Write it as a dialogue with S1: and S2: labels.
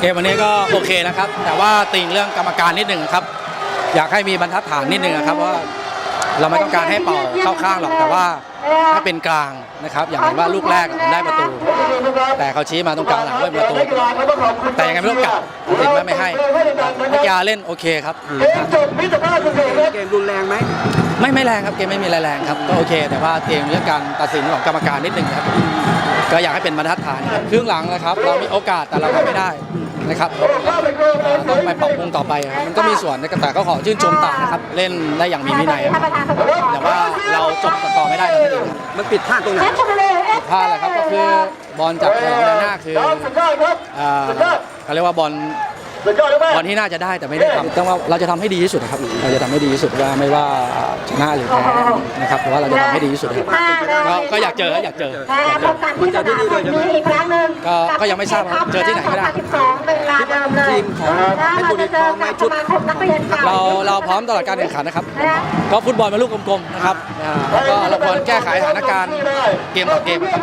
S1: เกมวันนี้ก็โอเคนะครับ แต่ว่าติ่งเรื่องกรรมการนิดหนึ่งครับ อยากให้มีบรรทัดฐานนิดหนึ่งครับว่า เราไม่ต้องการให้เป่าเข้าข้างหรอกแต่ว่าถ้าเป็นกลางนะครับอย่างเห็นว่าลูกแรกผมได้ประตู แต่เขาชี้มาตรงกลางหลังด้วยประตู แต่ยังไงไม่รู้กลับติดไม่ไม่ให้นักกีฬาเล่นโอเคครับดีครับ
S2: เกมรุนแรงไหม
S1: ไม่ไม่แรงครับเกมไม่มีอะไรแรงครับก็โอเค แต่ว่าเกมเรื่องการตัดสินของกรรมการนิดหนึ่งครับก็อยากให้เป็นบรรทัดฐานครับครึ่งหลังนะครับ เรามีโอกาสแต่เราทำไม่ได้ นะครับเอ่อต้องไปปรับปรุงต่อไปครับมันก็มีส่วนแต่ก็ขอชื่นชมตานะครับ เล่นได้อย่างมีวินัยครับแต่ว่าเราจบสกอร์ไม่ได้ตรงนี้เองครับ
S2: มันผิดพลาดตรงไหน
S1: พลาดแหละครับก็คือบอลจากของด้านหน้าคือเอ่อเขาเรียกว่าบอล บอลที่น่าจะได้แต่ไม่ได้ทำต้องว่าเราจะทำให้ดีที่สุดนะครับ เราจะทำให้ดีที่สุดว่าไม่ว่าชนะหรือแพ้นะครับเพราะว่าเราจะทำให้ดีที่สุดครับก็ก็อยากเจออยากเจออยากเจอ
S3: มันจะที่นี่ด้วยใช่ไหมอีกครั้งหนึ่ง
S1: ก็ก็ยังไม่ทราบครับเจอที่ไหนก็ได้
S3: 12เวลาเดิมเลย
S2: ทีมของเพชรบุรีพร้อมไหมชุด
S3: สมาคมนักเรียนเก่า
S1: เราเราพร้อมตลอดการแข่งขันนะครับก็ฟุตบอลเป็นลูกกลมๆนะครับอ่าแล้วก็เราควรแก้ไขสถานการณ์เกมต่อเกมครับ